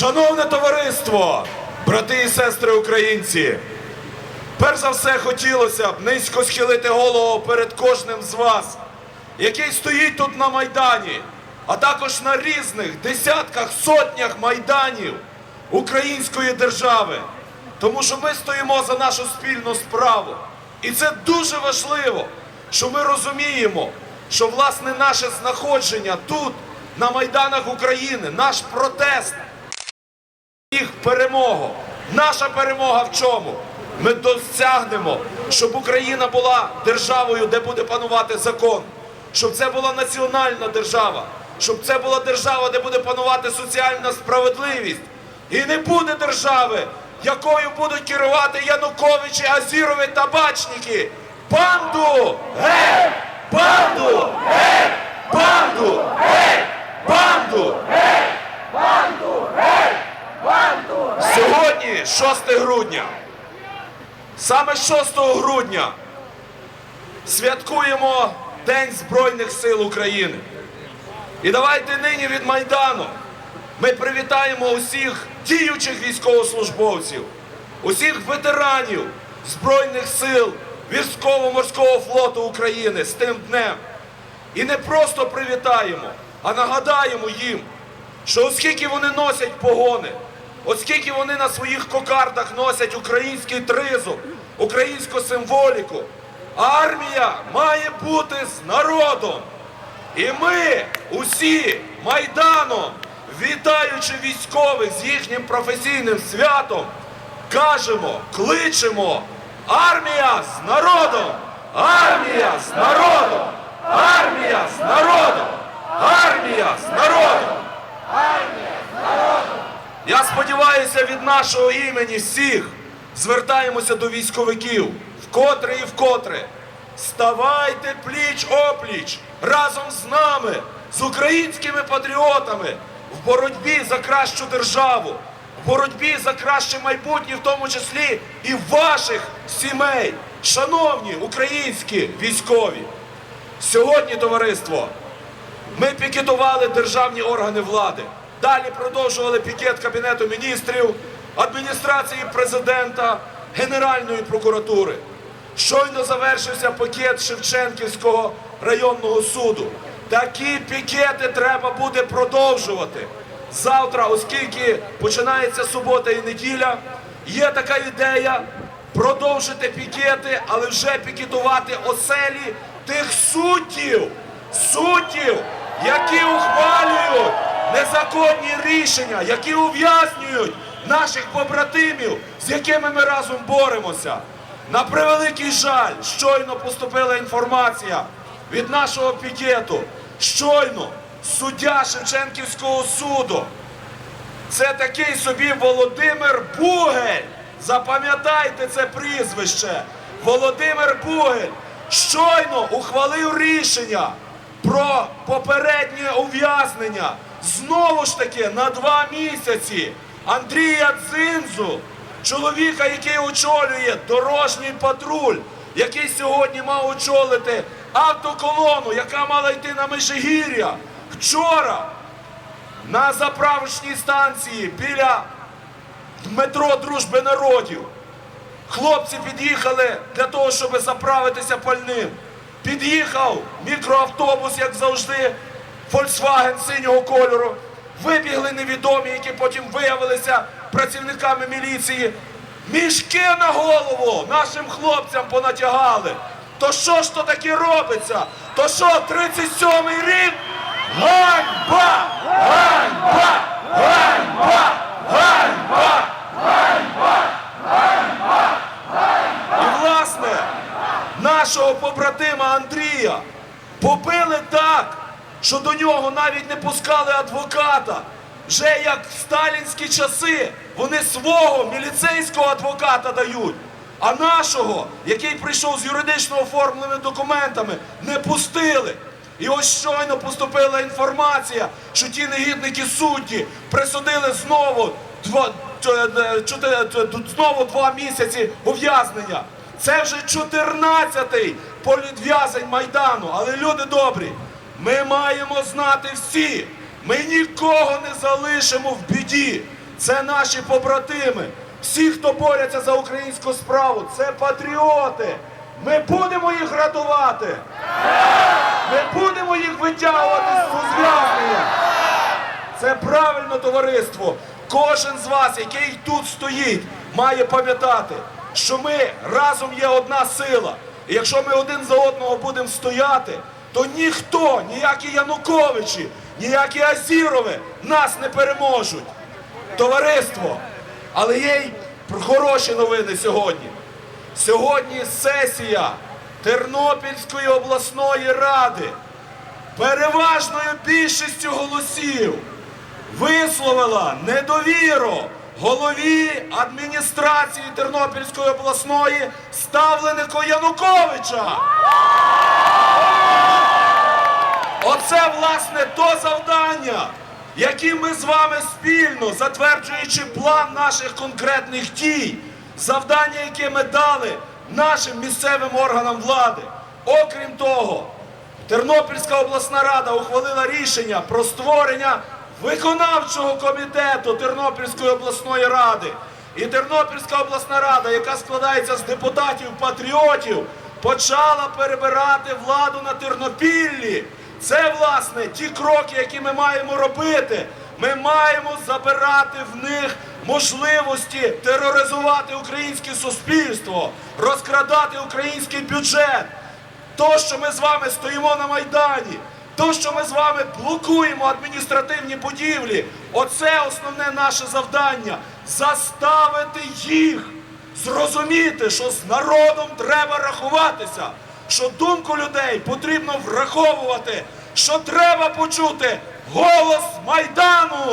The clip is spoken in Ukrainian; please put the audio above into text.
Шановне товариство, брати і сестри українці, перш за все хотілося б низько схилити голову перед кожним з вас, який стоїть тут на Майдані, а також на різних десятках, сотнях майданів української держави. Тому що ми стоїмо за нашу спільну справу. І це дуже важливо, що ми розуміємо, що власне наше знаходження тут, на майданах України, наш протест їх перемогу. Наша перемога в чому? Ми досягнемо, щоб Україна була державою, де буде панувати закон, щоб це була національна держава, щоб це була держава, де буде панувати соціальна справедливість. І не буде держави, якою будуть керувати Януковичі, Азірови, табачники. Банду! Геть! Банду! Геть! Банду! Геть! Банду! Сьогодні 6 грудня. Саме 6 грудня святкуємо День Збройних сил України. І давайте нині від Майдану ми привітаємо усіх діючих військовослужбовців, усіх ветеранів Збройних сил Військово-морського флоту України з тим днем. І не просто привітаємо, а нагадаємо їм, що оскільки вони носять погони, оскільки вони на своїх кокардах носять український тризуб, українську символіку, армія має бути з народом. І ми усі майданом, вітаючи військових з їхнім професійним святом, кажемо, кличемо армія з народом! Армія з народом! Армія з народом! Армія з народом! Я сподіваюся, від нашого імені всіх звертаємося до військовиків вкотре і вкотре. Ставайте пліч опліч разом з нами, з українськими патріотами в боротьбі за кращу державу, в боротьбі за краще майбутнє, в тому числі і ваших сімей, шановні українські військові. Сьогодні, товариство, ми пікетували державні органи влади. Далі продовжували пікет Кабінету міністрів, адміністрації президента, Генеральної прокуратури. Щойно завершився пакет Шевченківського районного суду. Такі пікети треба буде продовжувати. Завтра, оскільки починається субота і неділя, є така ідея продовжити пікети, але вже пікетувати оселі тих суддів, суддів, які ухвалюють незаконні рішення, які ув'язнюють наших побратимів, з якими ми разом боремося. На превеликий жаль, щойно поступила інформація від нашого пікету. Щойно суддя Шевченківського суду. Це такий собі Володимир Бугель. Запам'ятайте це прізвище. Володимир Бугель щойно ухвалив рішення про попереднє ув'язнення. Знову ж таки на два місяці Андрія Дзинзу, чоловіка, який очолює дорожній патруль, який сьогодні мав очолити автоколону, яка мала йти на Межигір'я. Вчора на заправочній станції біля метро Дружби народів. Хлопці під'їхали для того, щоб заправитися пальним. Під'їхав мікроавтобус, як завжди, Volkswagen синього кольору. Вибігли невідомі, які потім виявилися працівниками міліції. Мішки на голову нашим хлопцям понатягали. То що ж то таке робиться? То що, 37-й рік? Ганьба! Ганьба! Ганьба! Ганьба! І власне нашого побратима Андрія побили так, що до нього навіть не пускали адвоката. Вже як в сталінські часи вони свого міліцейського адвоката дають, а нашого, який прийшов з юридично оформленими документами, не пустили. І ось щойно поступила інформація, що ті негідники судді присудили знову два, т- т- чотири- знову два місяці ув'язнення. Це вже 14-й політв'язень Майдану. Але люди добрі, ми маємо знати всі, ми нікого не залишимо в біді. це наші побратими. Всі, хто борються за українську справу, це патріоти. Ми будемо їх рятувати. Ми будемо їх витягувати з узв'язнення. Це правильно, товариство. Кожен з вас, який тут стоїть, має пам'ятати, що ми разом є одна сила. І якщо ми один за одного будемо стояти, то ніхто, ніякі Януковичі, ніякі Азірови нас не переможуть. Товариство, але є й хороші новини сьогодні. Сьогодні сесія Тернопільської обласної ради переважною більшістю голосів висловила недовіру голові адміністрації Тернопільської обласної ставленику Януковича. Оце, власне, то завдання, яким ми з вами спільно, затверджуючи план наших конкретних дій, завдання, яке ми дали нашим місцевим органам влади. Окрім того, Тернопільська обласна рада ухвалила рішення про створення виконавчого комітету Тернопільської обласної ради. І Тернопільська обласна рада, яка складається з депутатів-патріотів, почала перебирати владу на Тернопіллі. Це, власне, ті кроки, які ми маємо робити. Ми маємо забирати в них можливості тероризувати українське суспільство, розкрадати український бюджет. То, що ми з вами стоїмо на Майдані, то, що ми з вами блокуємо адміністративні будівлі, оце основне наше завдання заставити їх зрозуміти, що з народом треба рахуватися, що думку людей потрібно враховувати, що треба почути голос Майдану.